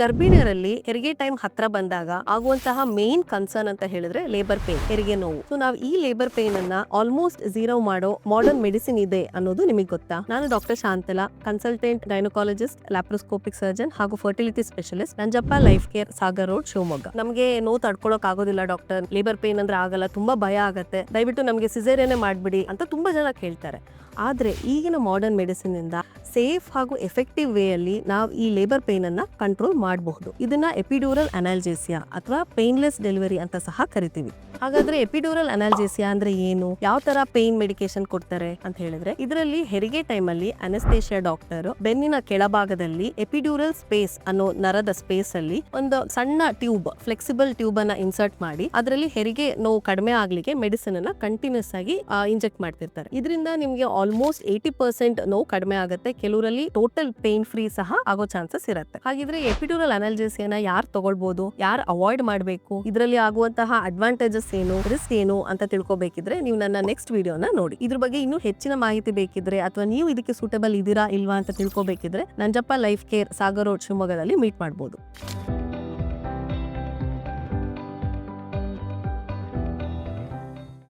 ಗರ್ಭಿಣಿಯರಲ್ಲಿ ಹೆರಿಗೆ ಟೈಮ್ ಹತ್ರ ಬಂದಾಗ ಆಗುವಂತಹ ಮೇನ್ ಕನ್ಸರ್ನ್ ಅಂತ ಹೇಳಿದ್ರೆ ಲೇಬರ್ ಪೇನ್ ಹೆರಿಗೆ ನೋವು. ಸೊ ನಾವು ಈ ಲೇಬರ್ ಪೇನ್ ಅನ್ನ ಆಲ್ಮೋಸ್ಟ್ ಝೀರೋ ಮಾಡೋ ಮಾಡರ್ನ್ ಮೆಡಿಸಿನ್ ಇದೆ ಅನ್ನೋದು ನಿಮಗೆ ಗೊತ್ತಾ? ನಾನು doctor Shantala consultant gynaecologist laparoscopic surgeon ಹಾಗೂ fertility specialist Nanjappa life care Sagar road Shivamogga. ನಮಗೆ ನೋವು ತಡ್ಕೊಳಕ್ ಆಗೋದಿಲ್ಲ ಡಾಕ್ಟರ್ ಲೇಬರ್ ಪೇನ್ ಅಂದ್ರೆ ಆಗಲ್ಲ, ತುಂಬಾ ಭಯ ಆಗತ್ತೆ. ದಯವಿಟ್ಟು ನಮಗೆ ಸಿಸೇರಿಯನ್ನೇ ಮಾಡ್ಬಿಡಿ ಅಂತ ತುಂಬಾ ಜನ ಕೇಳ್ತಾರೆ. ಆದ್ರೆ ಈಗಿನ ಮಾಡರ್ನ್ ಮೆಡಿಸಿನ್ ಇಂದ ಸೇಫ್ ಹಾಗೂ ಎಫೆಕ್ಟಿವ್ ವೇಯಲ್ಲಿ ನಾವು ಈ ಲೇಬರ್ ಪೇನ್ ಅನ್ನ ಕಂಟ್ರೋಲ್ ಮಾಡಬಹುದು. ಇದನ್ನ ಎಪಿಡ್ಯೂರಲ್ ಅನಾಲ್ಜೇಸಿಯಾ ಅಥವಾ ಪೇನ್ಲೆಸ್ ಡೆಲಿವರಿ ಅಂತ ಸಹ ಕರಿತೀವಿ. ಹಾಗಾದ್ರೆ ಎಪಿಡ್ಯೂರಲ್ ಅನಾಲ್ಜೆಸಿಯಾ ಅಂದ್ರೆ ಏನು? ಯಾವ ತರ ಪೇನ್ ಮೆಡಿಕೇಶನ್ ಕೊಡ್ತಾರೆ ಅಂತ ಹೇಳಿದ್ರೆ, ಇದರಲ್ಲಿ ಹೆರಿಗೆ ಟೈಮ್ ಅಲ್ಲಿ ಅನಸ್ತೇಷಿಯಾ ಡಾಕ್ಟರ್ ಬೆನ್ನಿನ ಕೆಳಭಾಗದಲ್ಲಿ ಎಪಿಡ್ಯೂರಲ್ ಸ್ಪೇಸ್ ಅನ್ನೋ ನರದ ಸ್ಪೇಸ್ ಅಲ್ಲಿ ಒಂದು ಸಣ್ಣ ಟ್ಯೂಬ್ ಫ್ಲೆಕ್ಸಿಬಲ್ ಟ್ಯೂಬ್ ಅನ್ನ ಇನ್ಸರ್ಟ್ ಮಾಡಿ, ಅದರಲ್ಲಿ ಹೆರಿಗೆ ನೋವು ಕಡಿಮೆ ಆಗ್ಲಿಕ್ಕೆ ಮೆಡಿಸಿನ್ ಅನ್ನ ಕಂಟಿನ್ಯೂಸ್ ಆಗಿ ಇಂಜೆಕ್ಟ್ ಮಾಡ್ತಿರ್ತಾರೆ. ಇದರಿಂದ ನಿಮ್ಗೆ ಆಲ್ಮೋಸ್ಟ್ ಏಯ್ಟಿ ಪರ್ಸೆಂಟ್ ನೋವು ಕಡಿಮೆ ಆಗುತ್ತೆ. ಕೆಲವರಲ್ಲಿ ಟೋಟಲ್ ಪೇನ್ ಫ್ರೀ ಸಹ ಆಗೋ ಚಾನ್ಸಸ್ ಇರುತ್ತೆ. ಹಾಗಿದ್ರೆ ಎಪಿಡ್ಯೂರಲ್ ಅನಾಲ್ಜೆಸಿಯನ್ನ ಯಾರು ತಗೊಳ್ಬಹುದು ಯಾರು ಅವಾಯ್ಡ್ ಮಾಡಬೇಕು? ಇದರಲ್ಲಿ ಆಗುವಂತಹ ಅಡ್ವಾಂಟೇಜಸ್ ಏನು ರಿಸ್ಕ್ ಏನು ಅಂತ ತಿಳ್ಕೊಬೇಕಿದ್ರೆ ನೀವು ನನ್ನ ನೆಕ್ಸ್ಟ್ ವಿಡಿಯೋನ ನೋಡಿ. ಇದ್ರ ಬಗ್ಗೆ ಇನ್ನೂ ಹೆಚ್ಚಿನ ಮಾಹಿತಿ ಬೇಕಿದ್ರೆ ಅಥವಾ ನೀವು ಇದಕ್ಕೆ ಸೂಟಬಲ್ ಇದೀರಾ ಇಲ್ವಾ ಅಂತ ತಿಳ್ಕೊಬೇಕಿದ್ರೆ Nanjappa life care Sagar road ಶಿವಮೊಗ್ಗದಲ್ಲಿ ಮೀಟ್ ಮಾಡ್ಬೋದು.